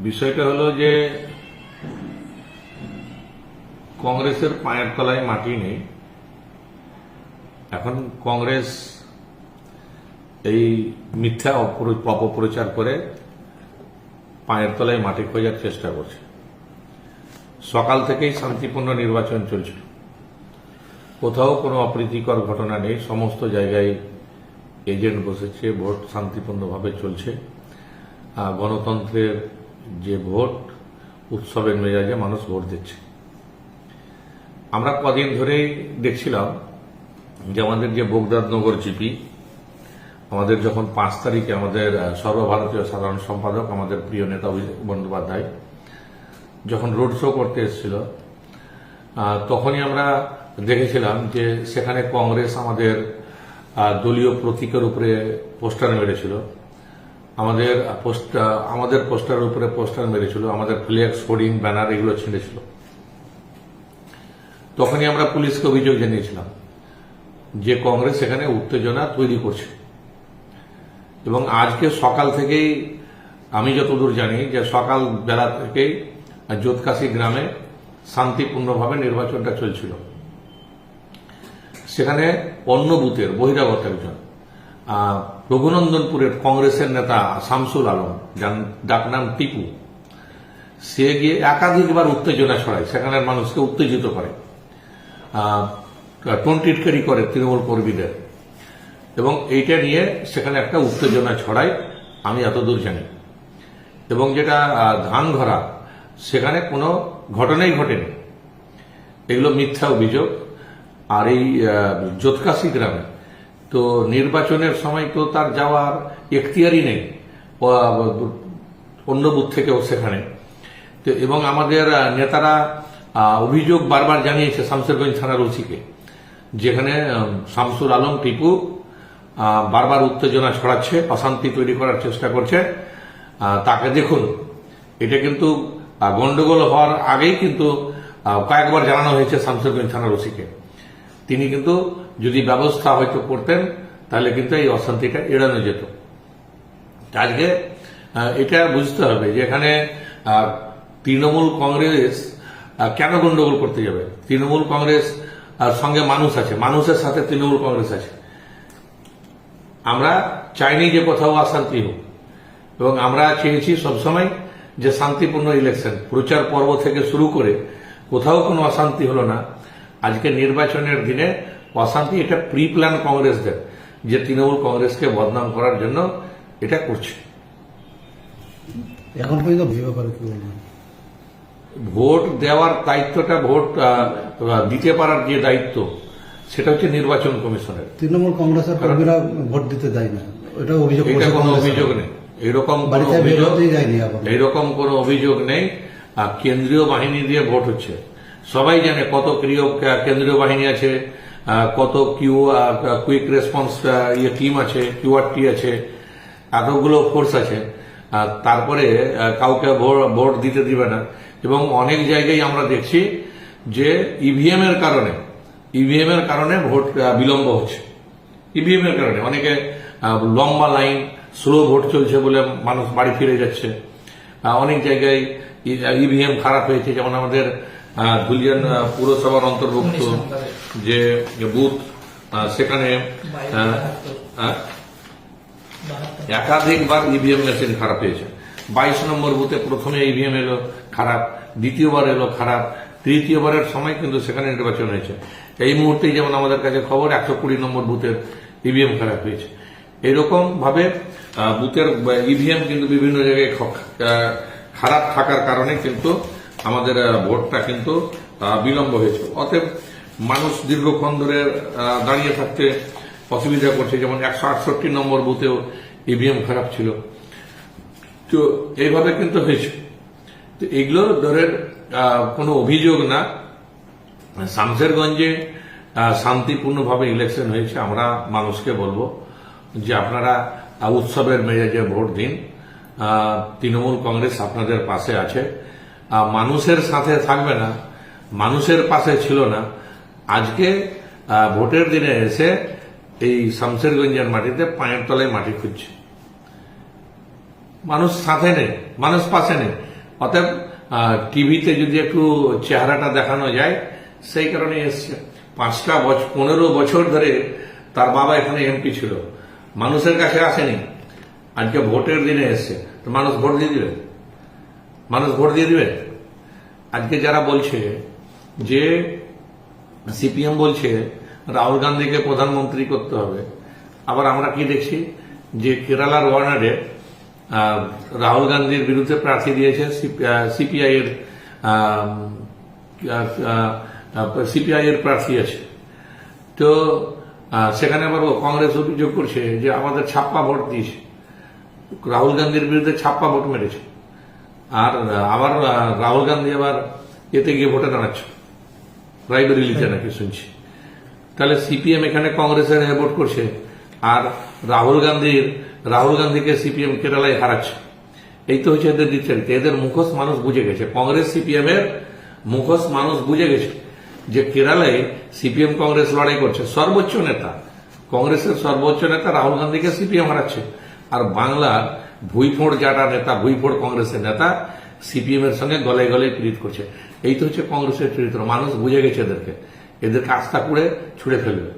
বিষয়টা হলো যে কংগ্রেসের পায়ের তলায় মাটি নেই। এখন কংগ্রেস এই মিথ্যা অপপ্র- অপপ্রচার করে পায়ের তলায় মাটি খোঁজার চেষ্টা করছে। সকাল থেকেই শান্তিপূর্ণ নির্বাচন চলছিল। কোথাও কোনো অপ্রীতিকর ঘটনা নেই। সমস্ত জায়গায় এজেন্ট বসেছে, ভোট শান্তিপূর্ণভাবে চলছে। গণতন্ত্রের যে ভোট, উৎসবের মেজাজে মানুষ ভোট দিচ্ছে। আমরা কদিন ধরেই দেখছিলাম যে আমাদের যে বোগদাদনগর জিপি, আমাদের যখন পাঁচ তারিখে আমাদের সর্বভারতীয় সাধারণ সম্পাদক, আমাদের প্রিয় নেতা বন্দ্যোপাধ্যায় যখন রোড শো করতে এসেছিল তখনই আমরা দেখেছিলাম যে সেখানে কংগ্রেস আমাদের দলীয় প্রতীকের উপরে পোস্টার মেরেছিল। আমাদের পোস্টার আমাদের পোস্টারের উপরে পোস্টার মেরেছিল, আমাদের ফ্লেক্স হোর্ডিং ব্যানার এগুলো ছিঁড়েছিল। তখনই আমরা পুলিশকে অভিযোগ জানিয়েছিলাম যে কংগ্রেস এখানে উত্তেজনা তৈরি করছে। এবং আজকে সকাল থেকেই আমি যতদূর জানি যে সকাল বেলা থেকেই জোতকাশি গ্রামে শান্তিপূর্ণভাবে নির্বাচনটা চলছিল। সেখানে অন্য বুথের, বহিরাগত একজন রঘুনন্দনপুরের কংগ্রেসের নেতা শামসুল আলম যার ডাকনাম টিপু সে গিয়ে একাধিকবার উত্তেজনা ছড়ায় সেখানের মানুষকে উত্তেজিত করে। টন্টিটকারি করে তৃণমূল কর্মীদের। এবং এইটা নিয়ে সেখানে একটা উত্তেজনা ছড়ায় আমি এতদূর জানি। এবং যেটা ধান ধরা সেখানে কোনো ঘটনাই ঘটেনি। এগুলো মিথ্যা অভিযোগ। আর এই আহ, জোতকাশি গ্রামে তো নির্বাচনের সময় তো তার যাওয়ার এখতিয়ারই নেই অন্য বুথ থেকেও সেখানে। তো এবং আমাদের নেতারা অভিযোগ বারবার জানিয়েছে শামসেরগঞ্জ থানার ওসিকে যেখানে উম, শামসুল আলম টিপু বারবার উত্তেজনা ছড়াচ্ছে অশান্তি তৈরি করার চেষ্টা করছে। তাকে দেখুন এটা কিন্তু গন্ডগোল হওয়ার আগেই কিন্তু কয়েকবার জানানো হয়েছে শামসেরগঞ্জ থানার ওসিকে। তিনি কিন্তু যদি ব্যবস্থা হয়তো করতেন, তাহলে কিন্তু এই অশান্তিটা এড়ানো যেত। আজকে এটা বুঝতে হবে যে এখানে তৃণমূল কংগ্রেস কেন গন্ডগোল করতে যাবে? তৃণমূল কংগ্রেস সঙ্গে মানুষ আছে, মানুষের সাথে তৃণমূল কংগ্রেস আছে। আমরা চাইনি যে কোথাও অশান্তি হোক, এবং আমরা চেয়েছি সবসময় যে শান্তিপূর্ণ ইলেকশন প্রচার পর্ব থেকে শুরু করে কোথাও কোনো অশান্তি হলো না। আজকে নির্বাচনের দিনে অশান্তি এটা প্রি প্ল্যান কংগ্রেসদের যে তৃণমূল কংগ্রেসকে বদনাম করার জন্য এটা করছে। এখন পর্যন্ত ব্যাপারে কি বলবেন? ভোট দেওয়ার দায়িত্বটা ভোট দিতে পারার যে দায়িত্ব সেটা হচ্ছে নির্বাচন কমিশনের। তৃণমূল কংগ্রেসের কর্মীরা ভোট দিতে দেয় না। এটা অভিযোগ এটা কোনো অভিযোগ নেই। এরকম এইরকম কোনো অভিযোগ নেই। আর কেন্দ্রীয় বাহিনী দিয়ে ভোট হচ্ছে। সবাই জানে কত ক্রিয় কেন্দ্রীয় বাহিনী আছে। কত কিউ কুইক রেসপন্স ইয়ে টিম আছে কিউআরটি আছে, এতগুলো ফোর্স আছে। তারপরে কাউকে ভোট দিতে দিবে না। এবং অনেক জায়গায় আমরা দেখছি যে ইভিএম এর কারণে ইভিএম এর কারণে ভোট বিলম্ব হচ্ছে। ইভিএম এর কারণে অনেকে লম্বা লাইন স্লো ভোট চলছে বলে মানুষ বাড়ি ফিরে যাচ্ছে। অনেক জায়গায় ইভিএম খারাপ হয়েছে। যেমন আমাদের ধুলিয়ান আহ, পুরসভার অন্তর্ভুক্ত যে বুথ সেখানে আহ, একাধিকবার ইভিএম মেশিন খারাপ হয়েছে। বাইশ নম্বর বুথে প্রথমে ইভিএম এলো খারাপ। দ্বিতীয়বার এলো খারাপ। তৃতীয়বারের সময় কিন্তু সেখানে নির্বাচন হয়েছে। এই মুহূর্তে যেমন আমাদের কাছে খবর একশো কুড়ি নম্বর বুথের ইভিএম খারাপ হয়েছে। এরকম ভাবে বুথের ইভিএম কিন্তু বিভিন্ন জায়গায় খারাপ থাকার কারণে কিন্তু আমাদের ভোটটা কিন্তু বিলম্ব হয়েছে অতএব মানুষ দীর্ঘক্ষণ ধরে দাঁড়িয়ে থাকতে অসুবিধা করছে। যেমন একশো আটষট্টি নম্বর বুথেও ইভিএম খারাপ ছিল। তো এইভাবে কিন্তু হয়েছে। তো এগুলো আহ, কোনো অভিযোগ না। শামসেরগঞ্জে শান্তিপূর্ণভাবে ইলেকশন হয়েছে। আমরা মানুষকে বলব যে আপনারা উৎসবের মেজাজে ভোট দিন। তৃণমূল কংগ্রেস আপনাদের পাশে আছে। মানুষের সাথে থাকবে না, মানুষের পাশে ছিল না। আজকে ভোটের দিনে এসে এই শামসেরগঞ্জের মাটিতে পায়ের তলায় মাটি খুঁজছে। মানুষ সাথে নেই, মানুষ পাশে নেই। অতএব টিভিতে যদি একটু চেহারাটা দেখানো যায়, সেই কারণে এসছে। পাঁচটা বছর পনেরো বছর ধরে তার বাবা এখানে এমপি ছিল। মানুষের কাছে আসেনি। আজকে ভোটের দিনে এসছে। তো মানুষ ভোট দিয়ে দিবে? মানুষ ভোট দিয়ে দিবে? আজকে যারা বলছে যে সিপিএম বলছে রাহুল গান্ধীকে প্রধানমন্ত্রী করতে হবে, আবার আমরা কি দেখছি? যে কেরালার ওয়ার্নারে রাহুল গান্ধীর বিরুদ্ধে প্রার্থী দিয়েছে সিপিআই এর সিপিআই এর প্রার্থী আছে। তো সেখানে আবার কংগ্রেস অভিযোগ করছে যে আমাদের ছাপ্পা ভোট দিয়েছে। রাহুল গান্ধীর বিরুদ্ধে ছাপ্পা ভোট মেরেছে। আর আবার রাহুল গান্ধী আবার এতে গিয়ে ভোটে দাঁড়াচ্ছে। রায়বেরিলিতে নাকি শুনছি। তাহলে সিপিএম এখানে কংগ্রেসের হয়ে ভোট করছে আর রাহুল গান্ধীর রাহুল গান্ধীকে সিপিএম কেরালায় হারাচ্ছে। এই তো হচ্ছে এদের দিচ্ছেন এদের মুখোশ মানুষ বুঝে গেছে। কংগ্রেস সিপিএম এর মুখোশ মানুষ বুঝে গেছে যে কেরালায় সিপিএম কংগ্রেস লড়াই করছে। সর্বোচ্চ নেতা কংগ্রেসের সর্বোচ্চ নেতা রাহুল গান্ধীকে সিপিএম হারাচ্ছে। আর বাংলার ভুইফোড় যারা নেতা, ভুইফোড় কংগ্রেসের নেতা, সিপিএম এর সঙ্গে গলে গলে পীড়িত করছে। এই তো হচ্ছে কংগ্রেসের চরিত্র। মানুষ বুঝে গেছে এদেরকে। এদেরকে আস্থা করে ছুড়ে ফেলবে।